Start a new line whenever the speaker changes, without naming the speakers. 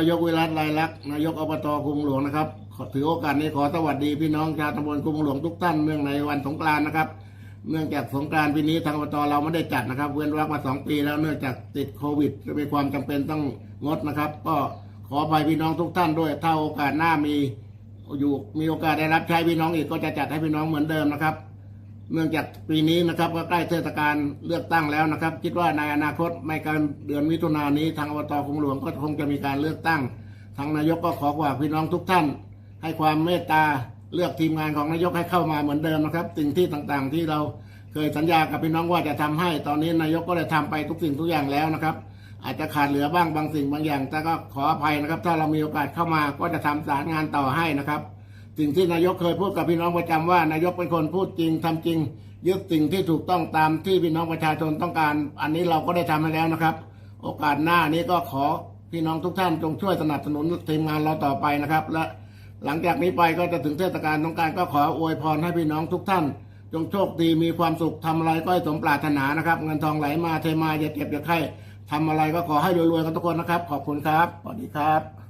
นายกวิรัตไลยลักษณ์นายกอบตกรุงหลวงนะครับขอถือโอกาสนี้ขอสวัสดีพี่น้องชาวตำบลกรุงหลวงทุกท่านเนื่องในวันสงกรานต์นะครับเนื่องจากสงกรานต์ปีนี้ทางอบตเราไม่ได้จัดนะครับ เว้นวรรคมาสองปีแล้วเนื่องจากติดโควิดจะมีความจำเป็นต้องงดนะครับ ก็ขออภัยพี่น้องทุกท่านด้วยถ้าโอกาสหน้ามีอยู่มีโอกาสได้รับใช้พี่น้องอีกก็จะจัดให้พี่น้องเหมือนเดิมนะครับ เนื่องจากปีนี้นะครับก็ใกล้เทศกาลเลือกตั้งแล้วนะครับ คิดว่าในอนาคตไม่เกินเดือนมิถุนายนนี้ทางอบตคงหลวงก็คงจะมีการเลือกตั้ง ทางนายกก็ขอฝากพี่น้องทุกท่าน ให้ความเมตตาเลือกทีมงานของนายกให้เข้ามาเหมือนเดิมนะครับสิ่งที่ต่างๆ ที่เราเคยสัญญากับพี่น้องว่าจะทำให้ ตอนนี้นายกก็ได้ทำไปทุกสิ่งทุกอย่างแล้วนะครับ อาจจะขาดเหลือบ้างบางสิ่งบางอย่าง แต่ก็ขออภัยนะครับ ถ้าเรามีโอกาสเข้ามาก็จะทำสารงานต่อให้นะครับ สิ่งที่นายกเคยพูดกับพี่น้องประจำว่านายกเป็นคนพูดจริงทำจริง ยึดสิ่งที่ถูกต้องตามที่พี่น้องประชาชนต้องการ อันนี้เราก็ได้ทำให้แล้วนะครับ โอกาสหน้านี้ก็ขอพี่น้องทุกท่านจงช่วยสนับสนุนทีมงานเราต่อไปนะครับ และหลังจากนี้ไปก็จะถึงเทศกาลสงการก็ขออวยพรให้พี่น้องทุกท่าน จงโชคดีมีความสุขทำอะไรก็ให้สมปรารถนานะครับเงินทองไหลมาเทมาอย่าเก็บอย่าไข่ทำอะไรก็ขอให้รวยๆกันทุกคนนะครับ ขอบคุณครับสวัสดีครับ